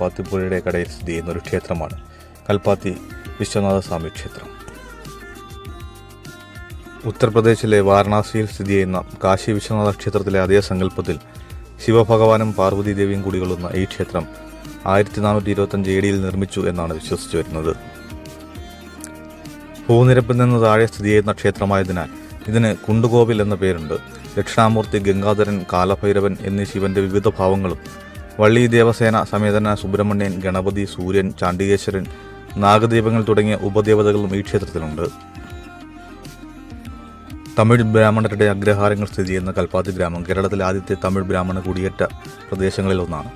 കൽപ്പാത്തിപ്പുഴയുടെ കടയിൽ സ്ഥിതി ചെയ്യുന്ന ഒരു ക്ഷേത്രമാണ്. കൽപ്പാത്തി വിശ്വനാഥ സ്വാമി ക്ഷേത്രം. ഉത്തർപ്രദേശിലെ വാരണാസിയിൽ സ്ഥിതി ചെയ്യുന്ന കാശി വിശ്വനാഥ ക്ഷേത്രത്തിലെ അതേ സങ്കല്പത്തിൽ ശിവഭഗവാനും പാർവതി ദേവിയും കൂടികൊള്ളുന്ന ഈ ക്ഷേത്രം ആയിരത്തി നാനൂറ്റി ഇരുപത്തഞ്ച് എ നിർമ്മിച്ചു എന്നാണ് വിശ്വസിച്ചു വരുന്നത്. ഭൂനിരപ്പിൽ നിന്ന് താഴെ സ്ഥിതി ചെയ്യുന്ന ക്ഷേത്രമായതിനാൽ ഇതിന് കുണ്ടുകോവിൽ എന്ന പേരുണ്ട്. ദക്ഷിണാമൂർത്തി ഗംഗാധരൻ കാലഭൈരവൻ എന്നീ ശിവന്റെ വിവിധ ഭാവങ്ങളും വള്ളി ദേവസേന സമേതന സുബ്രഹ്മണ്യൻ ഗണപതി സൂര്യൻ ചാണ്ടികേശ്വരൻ നാഗദീപങ്ങൾ തുടങ്ങിയ ഉപദേവതകളും ഈ ക്ഷേത്രത്തിലുണ്ട്. തമിഴ് ബ്രാഹ്മണരുടെ അഗ്രഹാരങ്ങൾ സ്ഥിതി ചെയ്യുന്ന കൽപ്പാത്തി ഗ്രാമം കേരളത്തിലെ ആദ്യത്തെ തമിഴ് ബ്രാഹ്മണ കുടിയേറ്റ പ്രദേശങ്ങളിൽ ഒന്നാണ്.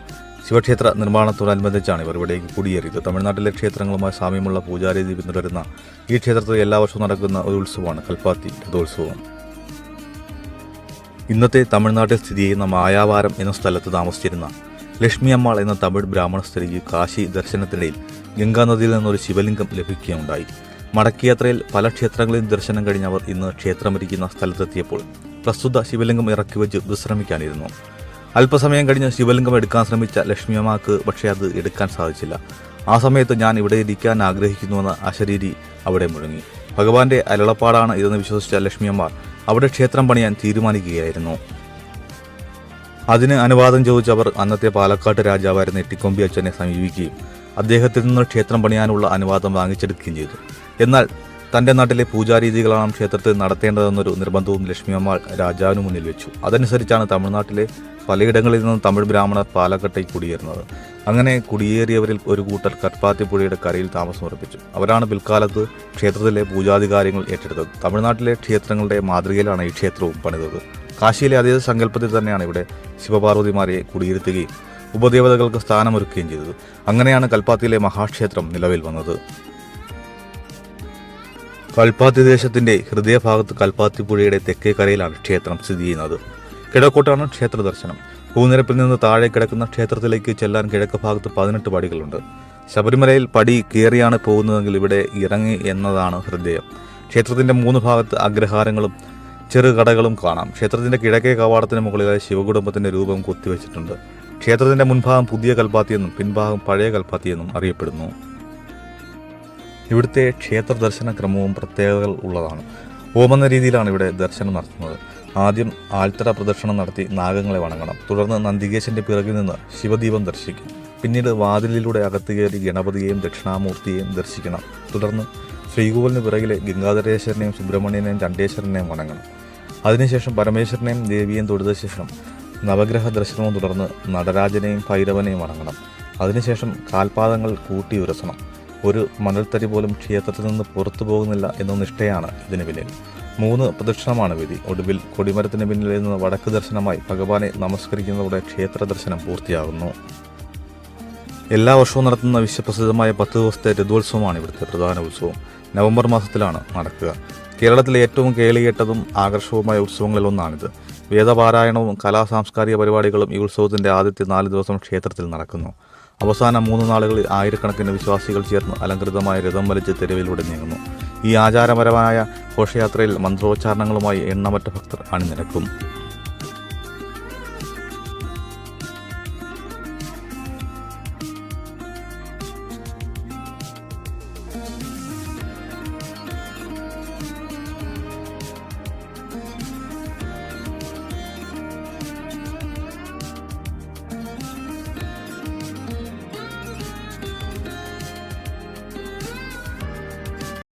ശിവക്ഷേത്ര നിർമ്മാണത്തോടനുബന്ധിച്ചാണ് ഇവർ ഇവിടേക്ക് കുടിയേറിയത്. തമിഴ്നാട്ടിലെ ക്ഷേത്രങ്ങളുമായി സാമ്യമുള്ള പൂജാരീതി പിന്തുടരുന്ന ഈ ക്ഷേത്രത്തിൽ എല്ലാ വർഷവും നടക്കുന്ന ഒരു ഉത്സവമാണ് കൽപ്പാത്തി രഥോത്സവം. ഇന്നത്തെ തമിഴ്നാട്ടിൽ സ്ഥിതി ചെയ്യുന്ന മായാവാരം എന്ന സ്ഥലത്ത് താമസിച്ചിരുന്ന ലക്ഷ്മി അമ്മാൾ എന്ന തമിഴ് ബ്രാഹ്മണ സ്ത്രീക്ക് കാശി ദർശനത്തിനിടയിൽ ഗംഗാനദിയിൽ നിന്നൊരു ശിവലിംഗം ലഭിക്കുകയുണ്ടായി. മടക്കയാത്രയിൽ പല ക്ഷേത്രങ്ങളിലും ദർശനം കഴിഞ്ഞ് അവർ ഇന്ന് ക്ഷേത്രമിരിക്കുന്ന സ്ഥലത്തെത്തിയപ്പോൾ പ്രസ്തുത ശിവലിംഗം ഇറക്കി വെച്ച് വിശ്രമിക്കാനിരുന്നു. അല്പസമയം കഴിഞ്ഞ് ശിവലിംഗം എടുക്കാൻ ശ്രമിച്ച ലക്ഷ്മിയമ്മക്ക് പക്ഷേ അത് എടുക്കാൻ സാധിച്ചില്ല. ആ സമയത്ത് ഞാൻ ഇവിടെ ഇരിക്കാൻ ആഗ്രഹിക്കുന്നുവെന്ന അശരീരി അവിടെ മുഴങ്ങി. ഭഗവാന്റെ അലളപ്പാടാണ് ഇതെന്ന് വിശ്വസിച്ച ലക്ഷ്മിയമ്മ അവിടെ ക്ഷേത്രം പണിയാൻ തീരുമാനിക്കുകയായിരുന്നു. അതിന് അനുവാദം ചോദിച്ചവർ അന്നത്തെ പാലക്കാട്ട് രാജാവായിരുന്ന എട്ടിക്കൊമ്പി അച്ഛനെ സമീപിക്കുകയും അദ്ദേഹത്തിൽ നിന്ന് ക്ഷേത്രം പണിയാനുള്ള അനുവാദം വാങ്ങിച്ചെടുക്കുകയും ചെയ്തു. എന്നാൽ തന്റെ നാട്ടിലെ പൂജാരീതികളാണ് ക്ഷേത്രത്തിൽ നടത്തേണ്ടതെന്നൊരു നിർബന്ധവും ലക്ഷ്മിയമ്മ രാജാവിന് മുന്നിൽ വെച്ചു. അതനുസരിച്ചാണ് തമിഴ്നാട്ടിലെ പലയിടങ്ങളിൽ നിന്നും തമിഴ് ബ്രാഹ്മണർ പാലക്കാട്ടേക്ക് കുടിയേറുന്നത്. അങ്ങനെ കുടിയേറിയവരിൽ ഒരു കൂട്ടർ കൽപ്പാത്തിപ്പുഴയുടെ കരയിൽ താമസമുറപ്പിച്ചു അവരാണ് പിൽക്കാലത്ത് ക്ഷേത്രത്തിലെ പൂജാധികാരങ്ങൾ ഏറ്റെടുത്തത്. തമിഴ്നാട്ടിലെ ക്ഷേത്രങ്ങളുടെ മാതൃകയിലാണ് ഈ ക്ഷേത്രവും പണിതത്. കാശിയിലെ അതേ സങ്കല്പത്തിൽ തന്നെയാണ് ഇവിടെ ശിവപാർവതിമാരെ കുടിയിരുത്തുകയും ഉപദേവതകൾക്ക് സ്ഥാനമൊരുക്കുകയും ചെയ്തത്. അങ്ങനെയാണ് കൽപ്പാത്തിയിലെ മഹാക്ഷേത്രം നിലവിൽ വന്നത്. കൽപ്പാത്തി ദേശത്തിന്റെ ഹൃദയഭാഗത്ത് കൽപ്പാത്തി പുഴയുടെ തെക്കേ കരയിലാണ് ക്ഷേത്രം സ്ഥിതി ചെയ്യുന്നത്. കിഴക്കോട്ടാണ് ക്ഷേത്ര ദർശനം. ഭൂനിരപ്പിൽ നിന്ന് താഴെ കിടക്കുന്ന ക്ഷേത്രത്തിലേക്ക് ചെല്ലാൻ കിഴക്ക് ഭാഗത്ത് പതിനെട്ട് പടികളുണ്ട്. ശബരിമലയിൽ പടി കയറിയാണ് പോകുന്നതെങ്കിൽ ഇവിടെ ഇറങ്ങി എന്നതാണ് ഹൃദയം. ക്ഷേത്രത്തിന്റെ മൂന്ന് ഭാഗത്ത് അഗ്രഹാരങ്ങളും ചെറുകടകളും കാണാം. ക്ഷേത്രത്തിന്റെ കിഴക്കേ കവാടത്തിന് മുകളിലായി ശിവകുടുംബത്തിന്റെ രൂപം കൊത്തിവെച്ചിട്ടുണ്ട്. ക്ഷേത്രത്തിന്റെ മുൻഭാഗം പുതിയ കൽപ്പാത്തിയെന്നും പിൻഭാഗം പഴയ കൽപ്പാത്തിയെന്നും അറിയപ്പെടുന്നു. ഇവിടുത്തെ ക്ഷേത്ര ദർശന ക്രമവും പ്രത്യേകതകൾ ഉള്ളതാണ്. ഓമെന്ന രീതിയിലാണ് ഇവിടെ ദർശനം നടത്തുന്നത്. ആദ്യം ആൽത്തറ പ്രദക്ഷിണം നടത്തി നാഗങ്ങളെ വണങ്ങണം. തുടർന്ന് നന്ദികേശന്റെ പിറകിൽ നിന്ന് ശിവദീപം ദർശിക്കും. പിന്നീട് വാതിലിലൂടെ അകത്ത് കയറി ഗണപതിയെയും ദക്ഷിണാമൂർത്തിയെയും ദർശിക്കണം. തുടർന്ന് ശ്രീകോവിലിന് പിറകിലെ ഗംഗാധരേശ്വരനെയും സുബ്രഹ്മണ്യനെയും ചണ്ഡേശ്വരനെയും വണങ്ങണം. അതിനുശേഷം പരമേശ്വരനെയും ദേവിയെയും തൊഴുത ശേഷം നവഗ്രഹ ദർശനവും തുടർന്ന് നടരാജനെയും ഭൈരവനെയും വണങ്ങണം. അതിനുശേഷം കാൽപാദങ്ങൾ കൂട്ടി ഉരസണം. ഒരു മണൽത്തരി പോലും ക്ഷേത്രത്തിൽ നിന്ന് പുറത്തു പോകുന്നില്ല എന്ന നിഷ്ഠയാണ് ഇതിന് പിന്നിൽ. മൂന്ന് പ്രദക്ഷിണമാണ് വിധി. ഒടുവിൽ കൊടിമരത്തിന് പിന്നിൽ നിന്ന് വടക്ക് ദർശനമായി ഭഗവാനെ നമസ്കരിക്കുന്നതോടെ ക്ഷേത്ര ദർശനം പൂർത്തിയാകുന്നു. എല്ലാ വർഷവും നടത്തുന്ന വിശ്വപ്രസിദ്ധമായ പത്ത് ദിവസത്തെ രഥോത്സവമാണ് ഇവിടുത്തെ പ്രധാന ഉത്സവം. നവംബർ മാസത്തിലാണ് നടക്കുക. കേരളത്തിലെ ഏറ്റവും കേളികേട്ടതും ആകർഷകവുമായ ഉത്സവങ്ങളിൽ ഒന്നാണിത്. വേദപാരായണവും കലാ സാംസ്കാരിക പരിപാടികളും ഈ ഉത്സവത്തിന്റെ ആദ്യത്തെ നാല് ദിവസം ക്ഷേത്രത്തിൽ നടക്കുന്നു. അവസാന മൂന്ന് നാളുകളിൽ ആയിരക്കണക്കിന് വിശ്വാസികൾ ചേർന്ന് അലങ്കൃതമായ രഥം വലിച്ച് തെരുവിലൂടെ നീങ്ങുന്നു. ഈ ആചാരപരമായ ഘോഷയാത്രയിൽ മന്ത്രോച്ചാരണങ്ങളുമായി എണ്ണമറ്റ ഭക്തർ അണിനിരക്കും.